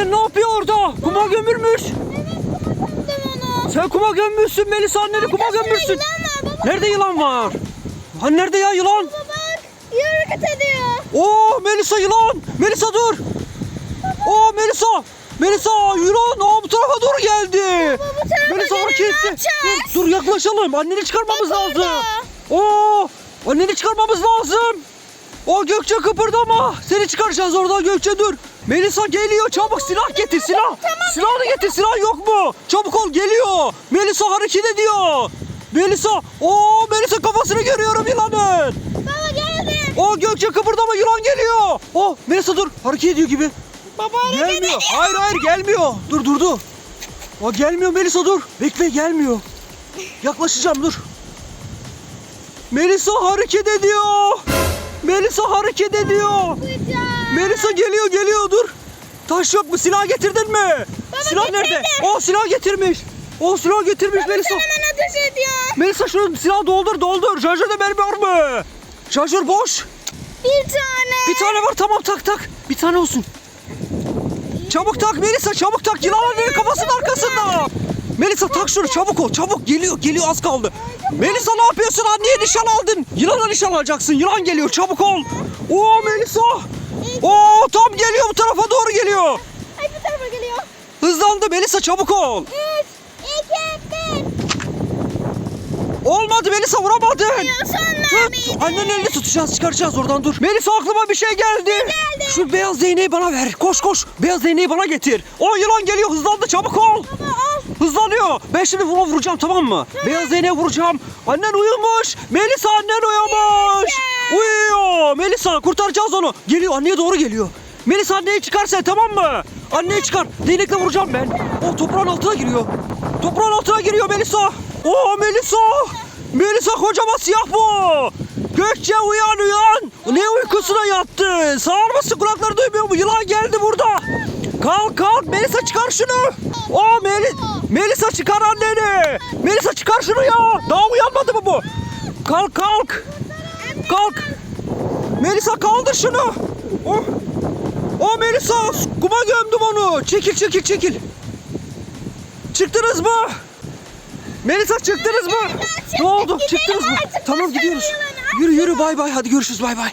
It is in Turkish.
Annen ne yapıyor orada? Kuma gömülmüş. Gördüm onu. Sen kuma gömmüşsün Melisa anneni kuma gömmüşsün. Yılan var baba. Nerede yılan var? Hani nerede ya yılan? Bak. Yürü hareket ediyor. Oo Melisa yılan. Melisa dur. Oo Melisa. Melisa yılan o bu tarafa doğru geldi. Baba bu tarafa Melisa hareket etti. Dur, dur yaklaşalım. Anneni çıkarmamız Bak lazım. orada. Oo anneni çıkarmamız lazım. O Gökçe kıpırdama. Seni çıkaracağız oradan Gökçe dur. Melisa geliyor çabuk silah getir silah. Silahını getir silah yok mu? Çabuk ol geliyor. Melisa hareket ediyor. Melisa. Oo Melisa kafasını görüyorum yılanın. Baba geldi. O Gökçe kıpırdama yılan geliyor. O Melisa dur hareket ediyor gibi. Baba hareket Gelmiyor. ediyor. Hayır hayır gelmiyor. Dur durdu. O gelmiyor Melisa dur. Bekle gelmiyor. Yaklaşacağım dur. Melisa hareket ediyor. Melisa hareket ediyor. Melisa geliyor geliyor. Taş yok mu? Silah getirdin mi? silah getirdim. nerede? O silah getirmiş. O silah getirmiş Melisa. Hemen ateş ediyor. Melisa şunu silah doldur doldur. Şarjörde mermi var mı? Şarjör boş. Bir tane. Bir tane var tamam tak tak. Bir tane olsun. Çabuk tak Melisa çabuk tak. Yılan annenin kafasının arkasında. Melisa tak şunu çabuk ol çabuk geliyor geliyor az kaldı. Melisa ne yapıyorsun anneye nişan aldın. Yılana nişan alacaksın yılan geliyor çabuk ol. Oo Melisa. Oo tam geliyor bu tarafa doğru geliyor. Ay bu tarafa geliyor. Hızlandı Melisa çabuk ol. Üç, iki, bir. Olmadı Melisa vuramadın. Tut. Annenin elini tutacağız çıkaracağız oradan dur. Melisa aklıma bir şey geldi. geldi? Şu beyaz değneği bana ver. Koş koş. Beyaz değneği bana getir. O yılan geliyor hızlandı çabuk ol. Baba al. Hızlanıyor. Ben şimdi ona vuracağım tamam mı? Beyaz değneğe vuracağım. Annen uyumuş. Melisa annen uyumuş. Melisa kurtaracağız onu. Geliyor anneye doğru geliyor. Melisa anneyi çıkar sen tamam mı? Anneyi çıkar. Değnekle vuracağım ben. O toprağın altına giriyor. Toprağın altına giriyor Melisa. Oo Melisa. Melisa kocaman siyah bu. Gökçe uyan uyan. Ne uykusuna yattı? Sağır mısın kulakları duymuyor mu? Yılan geldi burada. Kalk kalk Melisa çıkar şunu. O Meli Melisa çıkar anneni. Melisa çıkar şunu ya. Daha uyanmadı mı bu? Kalk kalk. Kalk. Melisa kaldır şunu. Oh. O Melisa kuma gömdüm onu. Çekil çekil çekil. Çıktınız mı? Melisa çıktınız mı? Ne oldu? Çıktınız mı? Tamam gidiyoruz. Yürü yürü bay bay hadi görüşürüz bay bay.